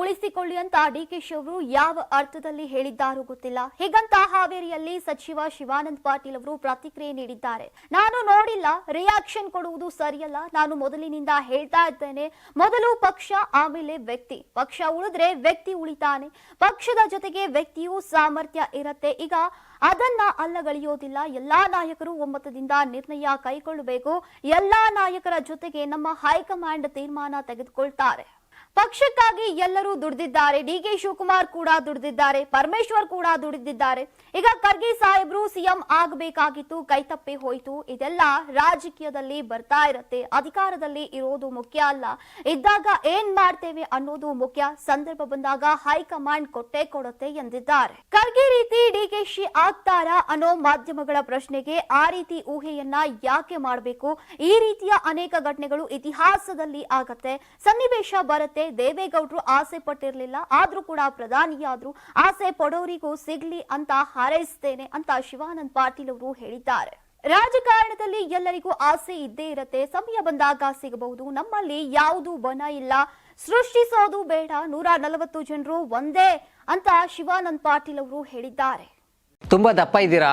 ಉಳಿಸಿಕೊಳ್ಳಿ ಅಂತ ಡಿಕೆಶಿ ಅವರು ಯಾವ ಅರ್ಥದಲ್ಲಿ ಹೇಳಿದ್ದಾರೋ ಗೊತ್ತಿಲ್ಲ. ಹೀಗಂತ ಹಾವೇರಿಯಲ್ಲಿ ಸಚಿವ ಶಿವಾನಂದ ಪಾಟೀಲ್ ಅವರು ಪ್ರತಿಕ್ರಿಯೆ ನೀಡಿದ್ದಾರೆ. ನಾನು ನೋಡಿಲ್ಲ ರಿಯಾಕ್ಷನ್ ಕೊಡುವುದು ಸರಿಯಲ್ಲ. ನಾನು ಮೊದಲಿನಿಂದ ಹೇಳ್ತಾ ಇದ್ದೇನೆ, ಮೊದಲು ಪಕ್ಷ, ಆಮೇಲೆ ವ್ಯಕ್ತಿ. ಪಕ್ಷ ಉಳಿದ್ರೆ ವ್ಯಕ್ತಿ ಉಳಿತಾನೆ. ಪಕ್ಷದ ಜೊತೆಗೆ ವ್ಯಕ್ತಿಯು ಸಾಮರ್ಥ್ಯ ಇರತ್ತೆ. ಈಗ ಅದನ್ನ ಅಲ್ಲಗಳಿಯೋದಿಲ್ಲ. ಎಲ್ಲಾ ನಾಯಕರು ಒಮ್ಮತದಿಂದ ನಿರ್ಣಯ ಕೈಗೊಳ್ಳಬೇಕು. ಎಲ್ಲಾ ನಾಯಕರ ಜೊತೆಗೆ ನಮ್ಮ ಹೈಕಮಾಂಡ್ ತೀರ್ಮಾನ ತೆಗೆದುಕೊಳ್ತಾರೆ. ಪಕ್ಷಕ್ಕಾಗಿ ಎಲ್ಲರೂ ದುಡಿದಿದ್ದಾರೆ. ಡಿ ಕೆ ಶಿವಕುಮಾರ್ ಕೂಡ ದುಡಿದಿದ್ದಾರೆ. ಪರಮೇಶ್ವರ್ ಕೂಡ ದುಡಿದಿದ್ದಾರೆ. ಈಗ ಖರ್ಗೆ ಸಾಹೇಬ್ರು ಸಿಎಂ ಆಗಬೇಕಾಗಿತ್ತು. ಕೈತಪ್ಪಿ ಹೋಯ್ತು. ಇದೆಲ್ಲ ರಾಜಕೀಯದಲ್ಲಿ ಬರ್ತಾ ಇರುತ್ತೆ. ಅಧಿಕಾರದಲ್ಲಿ ಇರೋದು ಮುಖ್ಯ ಅಲ್ಲ. ಇದ್ದಾಗ ಏನ್ ಮಾಡ್ತೇವೆ ಅನ್ನೋದು ಮುಖ್ಯ. ಸಂದರ್ಭ ಬಂದಾಗ ಹೈಕಮಾಂಡ್ ಕೊಟ್ಟೆ ಕೊಡುತ್ತೆ ಎಂದಿದ್ದಾರೆ. ಖರ್ಗೆ ರೀತಿ ಡಿಕೆಶಿ ಆಗ್ತಾರಾ ಅನ್ನೋ ಮಾಧ್ಯಮಗಳ ಪ್ರಶ್ನೆಗೆ ಆ ರೀತಿ ಊಹೆಯನ್ನ ಯಾಕೆ ಮಾಡಬೇಕು? ಈ ರೀತಿಯ ಅನೇಕ ಘಟನೆಗಳು ಇತಿಹಾಸದಲ್ಲಿ ಆಗತ್ತೆ. ಸನ್ನಿವೇಶ ಬರುತ್ತೆ. ದೇವೇಗೌಡರು ಆಸೆ ಪಟ್ಟಿರಲಿಲ್ಲ. ಆದ್ರೂ ಕೂಡ ಪ್ರಧಾನಿಯಾದ್ರು ಆಸೆ ಪಡೋರಿಗೂ ಸಿಗ್ಲಿ ಅಂತ ಹಾರೈಸ್ತೇನೆ ಅಂತ ಶಿವಾನಂದ್ ಪಾಟೀಲ್ ಅವರು ಹೇಳಿದ್ದಾರೆ. ರಾಜಕಾರಣದಲ್ಲಿ ಎಲ್ಲರಿಗೂ ಆಸೆ ಇದ್ದೇ ಇರತ್ತೆ. ಸಮಯ ಬಂದಾಗ ಸಿಗಬಹುದು. ನಮ್ಮಲ್ಲಿ ಯಾವುದು ಬನ ಇಲ್ಲ. ಸೃಷ್ಟಿಸೋದು ಬೇಡ. ನೂರ ನಲವತ್ತು ಜನರು ಒಂದೇ ಅಂತ ಶಿವಾನಂದ್ ಪಾಟೀಲ್ ಅವರು ಹೇಳಿದ್ದಾರೆ. ತುಂಬಾ ದಪ್ಪ ಇದ್ದೀರಾ?